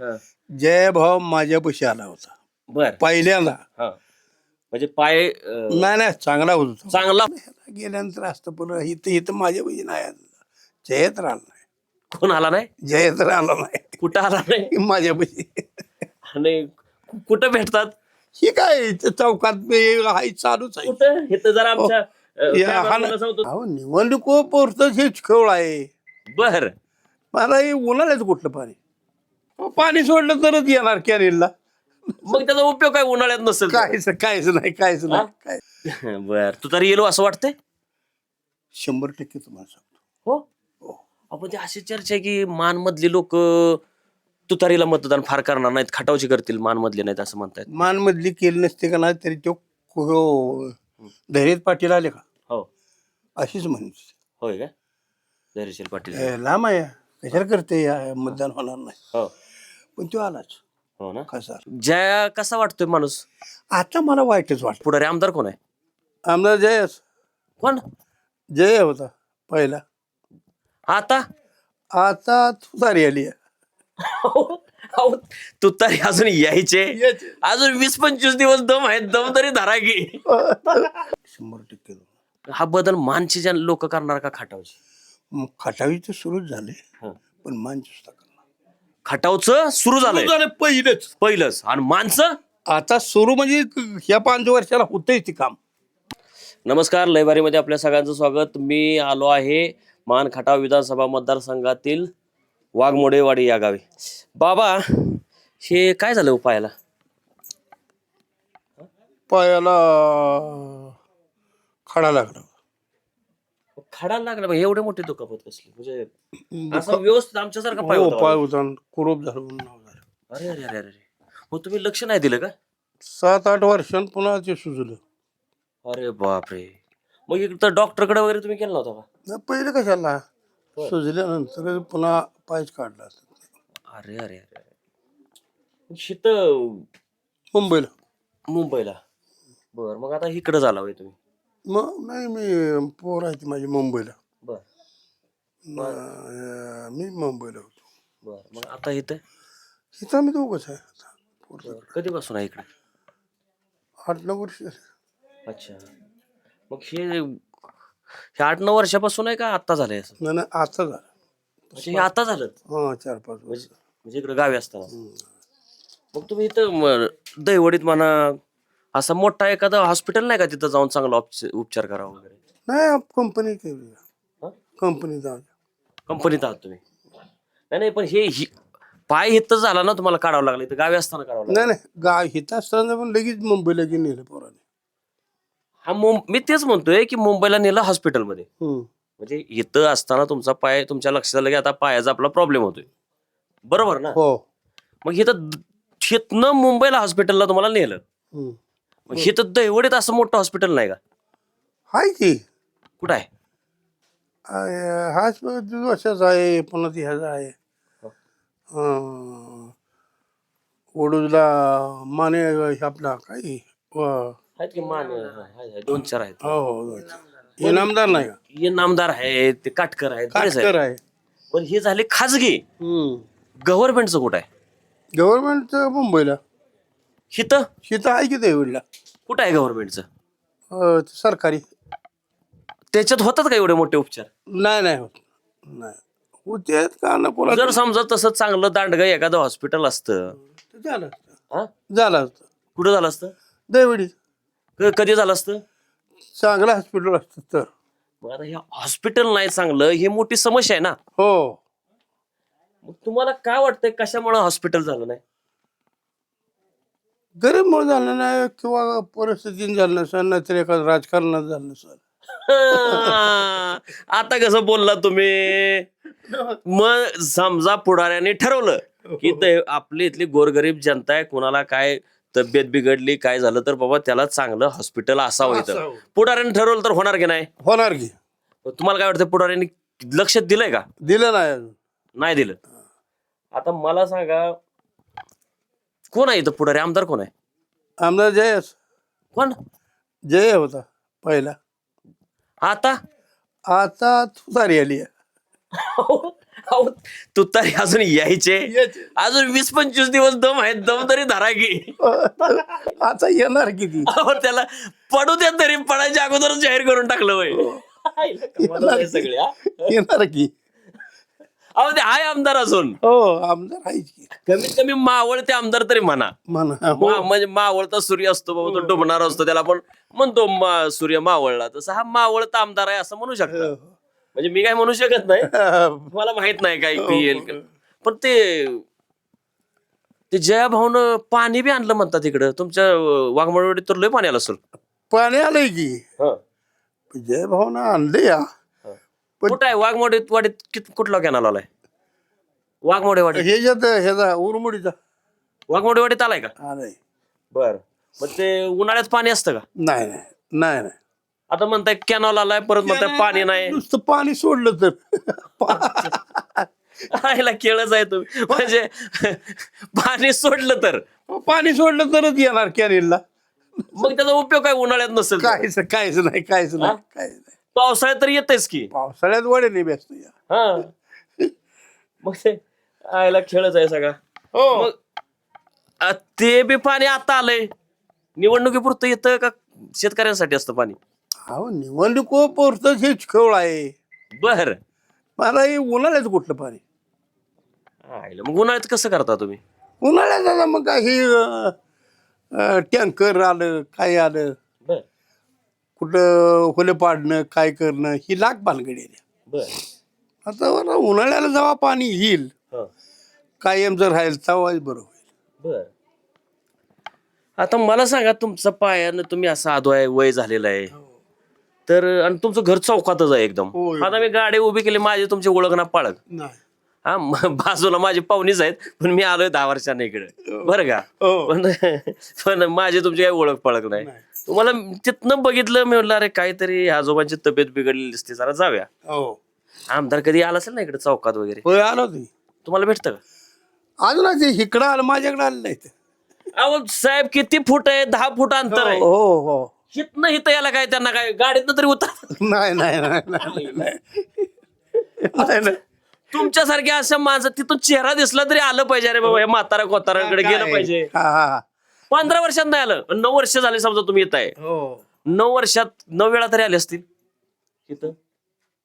जय भाऊ माझ्यापाशी आला होता. बर. पहिल्यांदा. हा. म्हणजे पाय अं, नाही नाही चांगला होता चांगला? गेल्यानंतर असतं पण इथं इथं माझ्यापाशी नाही आला. जयत राहिला नाही. कोण आला नाही? जयत राहिला नाही. कुठं आला नाही? माझ्यापाशी आणि कु- कुठं भेटतात? ही काय इथं चौकात बी हाय चालूच आहे. कुठं? हे तर जरा आमच्या अं, या, camera हा ना. मला सांगतो अहो निवडणूक पुरतच हेच खेळ आहे. बर. मला हे उन्हाळ्याच कुठलं पाणी? पाणी सोडलं तरच येणार कॅनेलला. मग त्याचा उपयोग काय उन्हाळ्यात नसेल? काहीच काहीच नाही काहीच नाही काय बर. तू तरी येलो असं वाटतंय? शंभर टक्के तुम्हाला सांगतो. हो? आपण ते अशी चर्चा आहे की मानमधली लोक तुतारीला मतदान फार करणार नाहीत खटावची करतील मानमधले नाहीत असं म्हणतायत. मानमधली केली नसते का नाही तरी तो को- धैर्यत पाटील आले का? हो. अशीच म्हणते होय का? धैर्यशील पाटील. लांब आहे. कशाला करते या मतदान होणार नाही. हो. पण तो आलाच. हो ना? कसा जया कसा वाटतोय माणूस? आता मला वाईटच वाटत. पुढारी आमदार कोण आहे? आमदार जयस कोण? जय होता पहिला. आता? आता तुतारी आली. अहो, तुतारी अजून यायचे. अजून वीस पंचवीस दिवस दम आहेत दम तरी धरा की. शंभर टक्के हा बदल मानचे लोक करणार का खटावचे मग खटावी तर सुरूच झाले. हं. पण करणार खटावचं सुरू झालंय. सुरू झालं पहिलंच. पहिलंच. आणि माणसं? आता सुरू म्हणजे ह्या पाच वर्षाला होतंय ते काम. नमस्कार लयबारीमध्ये आपल्या सगळ्यांचं स्वागत. मी आलो आहे मान खटाव विधानसभा मतदारसंघातील वाघमोडेवाडी या गावी. बाबा हे काय झालं उपायाला पायाला खडा लागला. खडा लागला एवढे मोठे दुखापत कसली. म्हणजे असं व्यवस्थित आमच्यासारखा पाय हो होता पाय. होता कुरूप झालं म्हणून नाव झालं. अरे अरे अरे अरे मग तुम्ही लक्ष नाही दिलं का? सात आठ वर्षांत पुन्हा ते सुजलं. अरे बापरे. मग एक तर डॉक्टरकडे वगैरे तुम्ही केलं नव्हता का? नाही, पहिलं कशाला? सुजल्यानंतर पुन्हा पायच काढला अरे अरे अरे अरे. शीत मुंबईला. मुंबईला. बर मग आता इकडे झाला होय तुम्ही. मग नाही मी पोर आहे ती माझी मुंबईला बर मी मुंबईला होतो बर मग आता इथं इथं आम्ही दोघंच आहे आता. पोरं. बर कधीपासून आहे इकडे आठ नऊ वर्ष झाली. अच्छा मग हे हे आठ नऊ वर्षापासून आहे का आता झालंय असं नाही नाही, आता झालं म्हणजे हे आता झालं हा चार पाच वर्ष म्हणजे इकडे गावी असताना मग तुम्ही इथं म, दहिवडीत म्हणा असा मोठा एखादा हॉस्पिटल नाही का तिथं जाऊन चांगला उपच- उपचार करावा वगैरे? नाही कंपनी केली? कंपनी जाऊ. कंपनीत आहात तुम्ही? नाही नाही पण हे हि- पाय हित झाला ना तुम्हाला काढावं लागलं इथं गावी असताना काढावं लागलं. नाही नाही गाव इथं असताना पण लगेच मुंबईला गेली नेलं पोराने. हा मुं मी तेच म्हणतोय की मुंबईला नेलं हॉस्पिटलमध्ये हम्म. म्हणजे इथं असताना तुमचा पाय तुमच्या लक्षात आलं की आता पायाचा आपला प्रॉब्लेम होतोय. बरोबर ना? हो. मग इथं द- इथनं मुंबईला हॉस्पिटलला तुम्हाला नेलं. हम्म. मग इथं दैवडीत असं मोठं हॉस्पिटल नाही का? हाय की. कुठं आहे? आहे, हाच आहे पुन्हा ती ह्याचा आहे. हो. अं, वडूजला माने हे आपला काय व- आहेत की मान? हा, आहे, आहे. दोन चार आहेत. हो हो दोन. इनामदार नाही का? हे नामदार आहेत ते काटकर आहेत बरेच आहेत. काटकर आहे. पण हे झाले खाजगी. गव्हर्नमेंटचं कुठं आहे? गव्हर्नमेंट मुंबईला. हिथं शिथं आहे की देवीडला कुठं आहे गव्हर्नमेंटचं अं, सरकारी. त्याच्यात होतात का एवढे मोठे उपचार? नाही नाही होत. नाही. होते का ना कोणा जर समजा तसं चांगलं दांडगं एखादं हॉस्पिटल असतं. झालं असतं. हा? झालं असतं. कुठं झालं असतं? देवडी क- कधी झालं असतं? चांगलं हॉस्पिटल असतं तर. आता हे हॉस्पिटल नाही चांगलं हे मोठी समस्या आहे ना. हो. मग तुम्हाला काय वाटतंय कशामुळे हॉस्पिटल झालं नाही? गरीबमुळे झालं नाही किंवा परिस्थितीने झालं नसेल नाहीतर एखादं राजकारणात झालं नसेल आता कसं बोलला तुम्ही? मग समजा पुढाऱ्याने ठरवलं की ते आपली इथली गोरगरीब जनता आहे कुणाला काय तब्येत बिघडली काय झालं तर बाबा त्याला चांगलं हॉस्पिटल असावं इथं. असावं. पुढाऱ्याने ठरवलं तर होणार की नाही? होणार की. तुम्हाला काय वाटतं पुढाऱ्यांनी लक्ष दिलंय का? दिलं नाही अजून. नाही दिलं. आता मला सांगा कोण आहे इथं पुढारी आमदार कोण आहे? आमदार जयस कोण? जय होता पहिला. आता? आता तुतारी आली आहे. अहो, तुतारी अजून यायचे. यायचे. अजून वीस पंचवीस दिवस दम आहेत दम तरी धरा की. आता येणार किती? अहो, त्याला पडू द्या तरी पडायच्या अगोदरच जाहीर करून टाकलं वय. येणार की. अहो ते आहे आमदार अजून. हो आमदार आहेच की. कमीत कमी मावळ ते आमदार तरी म्हणा. म्हणा हो. मा- म्हणजे मावळता सूर्य असतो बाबा तो डुबणार असतो त्याला आपण म्हणतो मा- सूर्य मावळला. तसं हा मावळता आमदार आहे असं म्हणू शकतो. म्हणजे मी काय म्हणू शकत नाही. मला माहीत नाही काय की येईल का. पण ते ते जया भाऊन पाणी बी आणलं म्हणतात तिकडं तुमच्या वाघमळवाडीत तर लय पाणी आलं असेल. पाणी आलंय की. जय भावना आणले या. पण- कुठं आहे? वाघमोडीत वाडीत कित- कुठला कॅनल आलाय? वाघमोडे वाडीत. ह्याच्यात ह्याचा उरमुडीचा. वाघमोडे वाडीत आलाय का? आलाय बर. मग ते उन्हाळ्यात पाणी असतं का? नाही नाही. नाही नाही. आता म्हणताय कॅनॉल आलाय परत म्हणताय पाणी नाही नुसतं पाणी सोडलं तर. आयला केळच आहे तुम्ही. म्हणजे पाणी सोडलं तर. पाणी सोडलं तरच येणार कॅनेलला. मग त्याचा उपयोग काय उन्हाळ्यात नसेल तर? काहीच काहीच नाही काहीच नाही काहीच नाही. पावसाळ्यात तर येतेच की. पावसाळ्यात वडे नाही बेसतो या. हा. मग ते आयला खेळच आहे सगळा. हो. मग आ, ते बी पाणी आता आलंय. निवडणुकीपुरतं येतं का शेतकऱ्यांसाठी असतं पाणी? अहो निवडणूक पुरतच हे खेळ आहे. बर. मला हे उन्हाळ्याचं कुठलं पाणी? आयला मग उन्हाळ्यात कसं करता तुम्ही? उन्हाळ्यात आता मग काय हे टँकर आलं काय आलं? कुठं होले पाडणं काय करणं ही लाग भानगडी आहे. बर. आता बरं उन्हाळ्याला जेव्हा पाणी येईल हा. कायम जर राहील तेव्हाच बरं होईल. बर. आता मला सांगा तुमचं पायानं तुम्ही असं आदो आहे वय झालेलं आहे. तर आणि तुमचं घर चौकातच आहे एकदम. होय. आता मी गाडी उभी केली माझी तुमची ओळख ना पाळक नाही. हा बाजूला माझी पाहुणीच आहेत पण मी आलोय दहा वर्षांनी इकडे. बरं का? हो. पण पण माझी तुमची काही ओळख पळक नाही. तुम्हाला तिथनं बघितलं मी म्हटलं अरे काहीतरी आजोबांची तब्येत बिघडलेली दिसते जरा जाऊया. हो. आमदार कधी आला असेल ना इकडे चौकात वगैरे? आलो तुम्ही तुम्हाला भेटतं का? अजून ते इकडं आलं माझ्याकडे आलं नाही. अहो साहेब किती फूट आहे? दहा फूट अंतर आहे. हो हो. हितनं हिथं याला काय त्यांना काय? गाडीतनं तरी उतर. नाही. नाही नाही. तुमच्यासारख्या अशा माणसं तिथून चेहरा दिसला तरी आलं पाहिजे अरे बाबा हे म्हातारा कोताराकडे गेलं? पाहिजे. हा, हा, हा. पंधरा वर्षात नाही आलं पण नऊ वर्ष झाले समजा तुम्ही येत आहे हो. नऊ वर्षात नऊ वेळा तरी आले असतील तिथं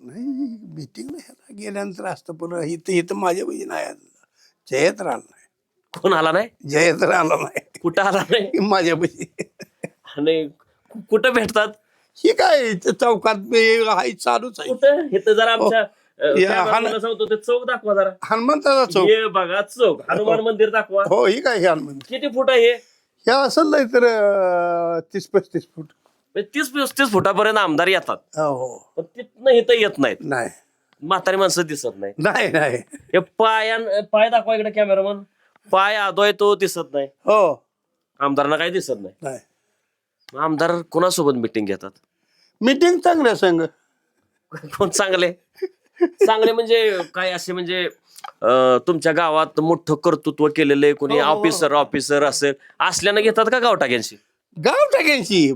नाही ह्याला गेल्यानंतर असतं पण इथं इथं माझ्या बहिणी नाही आलं. जयत राहिला नाही. कोण आला नाही? जयत राहिला नाही. कुठं आला नाही? माझ्या बहिणी आणि कु- कुठं भेटतात? ही काय इथं चौकात बी चालूच आहे. कुठं? इथं जरा आमच्या अं, या, हा ते चौक दाखवा जरा. हनुमंताचा चौक. हे बघा चौक. हनुमान मंदिर दाखवा. हो ही काय हे हनुमंत किती फूट आहे हे? हे असेल नाही तर अं, तीस पस्तीस फूट. म्हणजे तीस पस्तीस फुटापर्यंत आमदार येतात. हो पण तिथनं इथं येत नाहीत. नाही. म्हातारी माणसं दिसत नाही. नाही नाही. हे पायान पाय दाखवा इकडे कॅमेरामन पाय आदोय तो दिसत नाही. हो. आमदारांना काही दिसत नाही. नाही. मग आमदार कोणासोबत मिटिंग घेतात? मीटिंग चांगल्या संघ कोण चांगले? चांगले म्हणजे काय असे म्हणजे अं, तुमच्या गावात मोठं कर्तृत्व केलेले कोणी हो, हो, हो. ऑफिसर ऑफिसर असेल असल्यानं घेतात का गावटाक्यांशी गाव टाक्यांची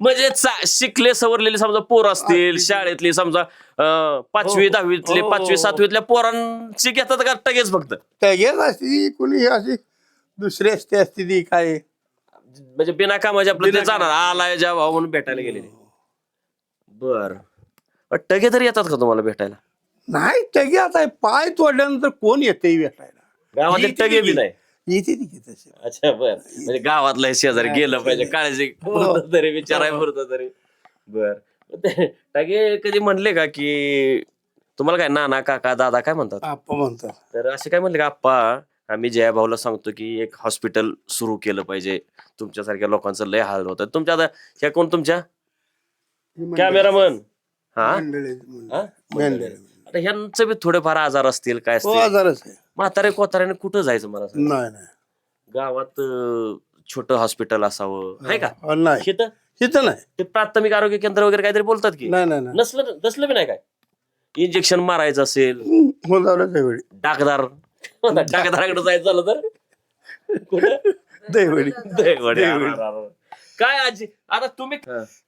म्हणजे चा- शिकले सवरलेले समजा पोर असतील शाळेतली समजा अं, पाचवी हो, दहावीतले हो, पाचवी हो. सातवीतल्या पोरांची घेतात का टगेच फक्त? टॅगेच असते कोणी अशी दुसरी असते असते ती काय? म्हणजे बिना कामाचे आपलं ते बिना जाणार आलाय ज्या भाऊ म्हणून भेटायला गेलेले. बर. टगे तरी येतात का तुम्हाला भेटायला? नाही टगे आता पाय तोडल्यानंतर कोण येते भेटायला? गावात एक येते टगे बी ती. नाही येते ती अच्छा बर. म्हणजे गावातलं शेजारी गेलं पाहिजे. काळजी पुरतं तरी विचाराय पुरतं तरी. बर. टगे कधी म्हणले का की तुम्हाला काय नाना काका दादा काय म्हणतात? आप्पा म्हणतात. तर असे काय म्हणले का आप्पा आम्ही जया भाऊला सांगतो की एक हॉस्पिटल सुरू केलं पाहिजे. तुमच्यासारख्या लोकांचं लय हाल होतं. तुमच्या आता ह्या कोण तुमच्या? ही कॅमेरामन. हा? मंडळी मंडळी. हा? मंडळी. आता ह्यांचं बी थोडेफार आजार असतील काय हो असतील? आजारच आहे. म्हातारे कोताऱ्याने कुठं जायचं मला सांग. नाही नाही. गावात छोट हॉस्पिटल असावं आहे का? नाही. शेतं इथं नाही. ते प्राथमिक आरोग्य केंद्र वगैरे काहीतरी बोलतात की? नाही नाही नाही. नसलं नसलं बी नाही काय? इंजेक्शन मारायचं असेल हो झालं त्यावेळी डाकदार डाकदाराकडे जायचं झालं तर? कुठं? दैवडी. दहीवडे. काय आजी आता तुम्ही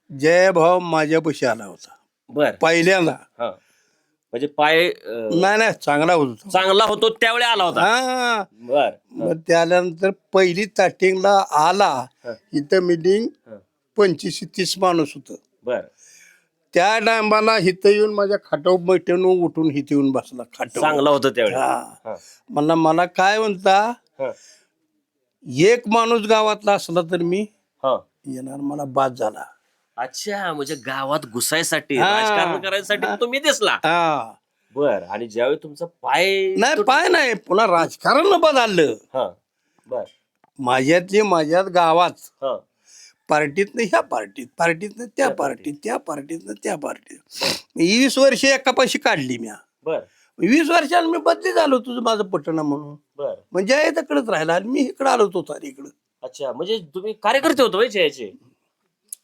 जय भाऊ माझ्यापाशी आला होता. बर. पहिल्यांदा. हा. म्हणजे पाय अं, नाही नाही चांगला होत होता. चांगला होतो त्यावेळी आला होता. हा. बर. मग त्यानंतर पहिली स्टार्टिंगला आला हा. इथं मिटिंग हा. पंचवीस तीस माणूस होत. बर. त्या टायमाला इथं येऊन माझ्या खाटावर बैठून उठून इथं येऊन बसला खाटावर. चांगला होतं त्यावेळी. हा. हा. म्हणला मला काय म्हणता हा. एक माणूस गावातला असला तर मी हा. येणार मला बाद झाला. अच्छा म्हणजे गावात घुसायसाठी हा. राजकारण करायसाठी तुम्ही दिसला. हा. बर आणि ज्यावेळी तुमचा पाय नाही पाय नाही पुन्हा राजकारण बदललं. हा बर. माझ्यातली माझ्यात गावात. हा. पार्टीतनं ह्या पार्टीत पार्टीतनं त्या पार्टीत. त्या पार्टीतनं त्या पार्टीत. वीस वर्ष एकापाशी काढली मी बर. वीस वर्षाला मी बदली झालो तुझं माझं पटना म्हणून. बर. म्हणजे आहे तिकडेच राहिला आणि मी इकडे आलो होतो तारी इकडं अच्छा म्हणजे तुम्ही कार्यकर्ते होतो व्हय जयाचे?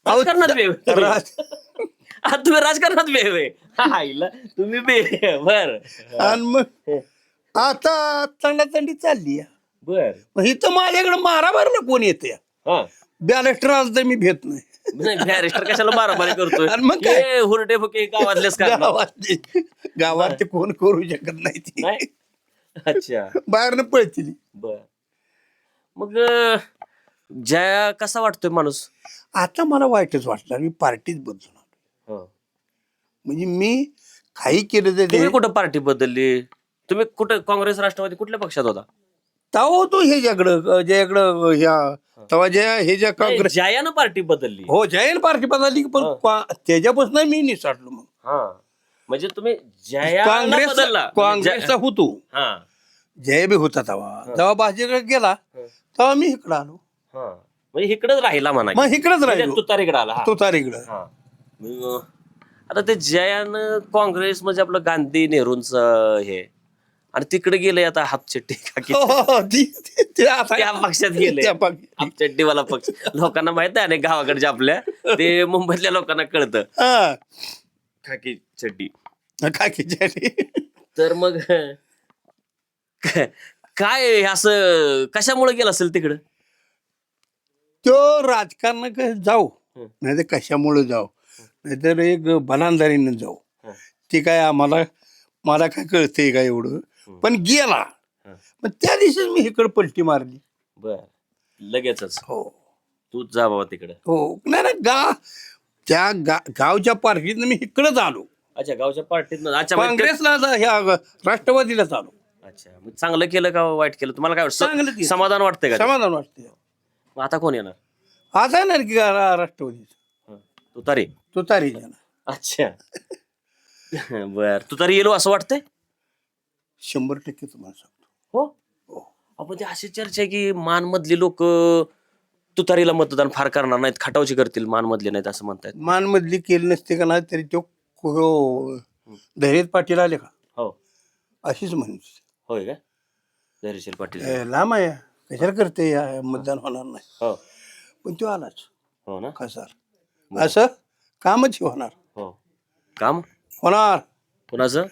राजकारणात बे तुम्ही. राज- हा, तुम्ही राजकारणात बे होय. हा, आईला तुम्ही बे बर. आणि मग आता तंडातंडी चालली आहे. बर. मग इथं माझ्याकडे मारा मारला कोण येते हा. बॅलेस्टर आज तर मी भेट नाही. नाही बॅरिस्टर कशाला मारामारी आणि मग काय? हे हुरडे फुके गावातलेच का गावातले. गावात कोण करू शकत नाही ती. नाही? अच्छा. बाहेरनं पळतील. बर. मग अं, जया कसा वाटतोय माणूस? आता मला वाईटच वाटलं. मी बदलून आलो. हं. म्हणजे मी काही केलं तर तुम्ही ते कुठं पार्टी बदलली? तुम्ही कुठं काँग्रेस राष्ट्रवादी कुठल्या पक्षात होता? तेव्हा होतो ह्याच्याकडं ज्याकडं ह्या तेव्हा ज्या हे ज्या काँग्रेस जयानं पार्टी बदलली. हो जैन पार्टी बदलली पण हा. का- त्याच्यापासून मी निसाटलो मग. हा. म्हणजे तुम्ही जया काँग्रेस बदलला काँग्रेसचा होतो. हा. जय बी होता तेव्हा जेव्हा भाजपकडे गेला तेव्हा मी इकडं आलो. हा. म्हणजे इकडेच राहिला म्हणा मग इकडंच राहिलो. तुतारीकडे आला हा. तो तारीकडं हा. मग, आता ते जयानं काँग्रेस म्हणजे आपलं गांधी नेहरूंच हे. आणि तिकडे गेले आता हापचट्टी काकी हो, हो, हो, ती- ती- ते आता- त्या पक्षात गेले त्या पक्ष- हापचट्टीवाला पक्ष. लोकांना माहीत आहे ना गावाकडच्या आपल्या. ते मुंबईतल्या लोकांना कळतं. हा. खाकी चड्डी. की तर मग काय असं कशामुळे गेलं असेल तिकडं? तो राजकारण जाऊ. नाही तर कशामुळे जाऊ? नाहीतर एक बलांदारीनं जाऊ. ते काय आम्हाला मला काय कळतंय का एवढं? पण गेला. पण त्या दिवशीच मी इकडं पलटी मारली. बर. लगेचच. हो. तू जा बाबा तिकडे. हो. नाही ना गा त्या गा गावच्या पार्टीतनं मी इकडंच आलो अच्छा गावच्या पार्टीत अच्छा ते- काँग्रेसला जा- ह्या राष्ट्रवादीलाच आलो अच्छा मग चांगलं केलं का वाईट केलं? तुम्हाला काय चांगलं वाटतं केलं. समाधान वाटतंय का? समाधान वाटते मग आता कोण येणार? आता ना की रा- राष्ट्रवादी तू तारी तो तारी जण अच्छा. बर. तू तरी येलो असं वाटतंय? शंभर टक्के तुम्हाला सांगतो. हो? हो. आपण ते अशी चर्चा आहे की मान मधली लोक तुतारीला मतदान फार करणार नाहीत खटावची करतील मान मधले नाहीत असं म्हणतायत. मानमधली केली नसते का नाही तरी तो को- धैर्यत पाटील आले का? हो. अशीच म्हणते होय का? धैर्यशील पाटील. ए, लांब आहे. कशाला करते या मतदान होणार नाही. हो. पण तो आलाच. हो ना? खासदार असं? कामच होणार. हो. काम? होणार. कुणाचं?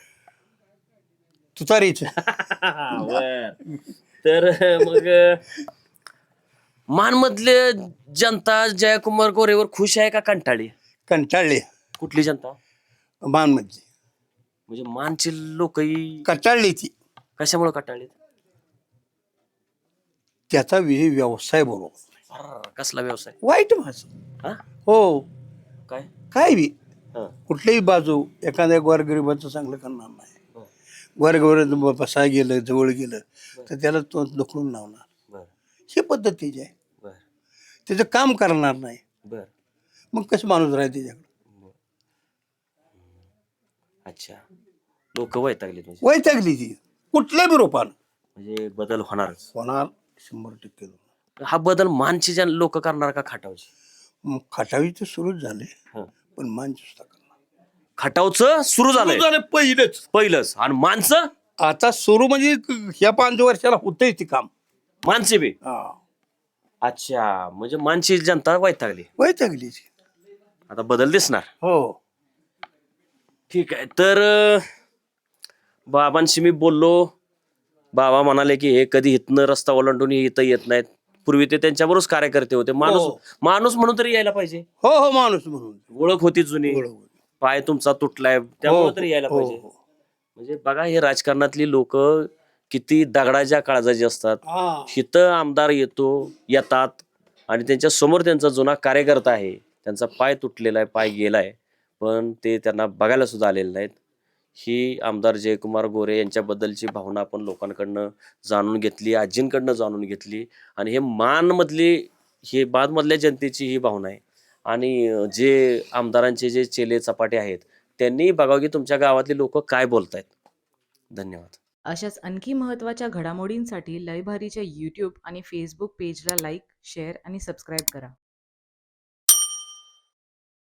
तुतारीच. बर. तर मग मान मधले जनता जयकुमार गोरेवर खुश आहे का कंटाळी? कंटाळले. कुठली जनता? मानमधली. म्हणजे मानची लोकही कंटाळली ती. कशामुळे कंटाळली? त्याचा वि- व्यवसाय बरोबर. कसला व्यवसाय? वाईट माझं हा? हो. काय? काय बी. हा. कुठल्याही बाजू एखाद्या गोरगरिबाचं चांगलं करणार नाही. हो. गोरगरीब बसाय गेलं जवळ गेलं तर त्याला तो ढकलून लावणार. बर. ही पद्धतीची आहे. बर. त्याचं काम करणार नाही. बर. मग कसं माणूस राहील त्याच्याकडे अच्छा. लोक वैतागले म्हणजे वैतागली ती. कुठल्या बी रोपानं. म्हणजे बदल होणारच. होणार. शंभर टक्के. हा बदल मानची जन लोक करणार का खाटावची? मग खटावी तर सुरूच झाले हा. पण मानचुसता करणार. खटावचं सुरू झालंय. झालं पहिलंच. पहिलंच. आणि माणसं आता सुरू म्हणजे ह्या पाच वर्षाला होतंय ते काम. माणसे बी? हा. अच्छा. म्हणजे मानची जनता वैतागली. वैतागली ती. आता बदल दिसणार. हो. ठीक आहे. तर अं, बाबांशी मी बोललो. बाबा म्हणाले की हे कधी इथनं रस्ता ओलांडून इथं येत नाहीत. पूर्वी ते त्यांच्याबरोबर कार्यकर्ते होते. माणूस हो. माणूस म्हणून तरी यायला पाहिजे. हो हो माणूस म्हणून. ओळख होती जुनी. बरोबर. पाय तुमचा तुटलाय. त्यामुळे हो, तरी यायला हो, पाहिजे. हो. म्हणजे बघा हे राजकारणातली लोक किती दगडाच्या काळजाची असतात. हा. हिथं आमदार येतो येतात आणि त्यांच्यासमोर त्यांचा जुना कार्यकर्ता आहे. त्यांचा पाय तुटलेला आहे पाय गेलाय. पण ते त्यांना बघायला सुद्धा आलेले नाहीत. ही आमदार जयकुमार गोरे यांच्याबद्दलची भावना आपण लोकांकडनं जाणून घेतली आजींकडनं जाणून घेतली. आणि हे मानमधली हे बादमधल्या जनतेची ही भावना आहे. आणि जे आमदारांचे जे चेले चपाटे आहेत त्यांनी बघावं की तुमच्या गावातली लोक काय बोलतायत. धन्यवाद. अशाच आणखी महत्त्वाच्या घडामोडींसाठी लयभारीच्या यूट्यूब आणि फेसबुक पेजला लाईक शेअर आणि सबस्क्राईब करा.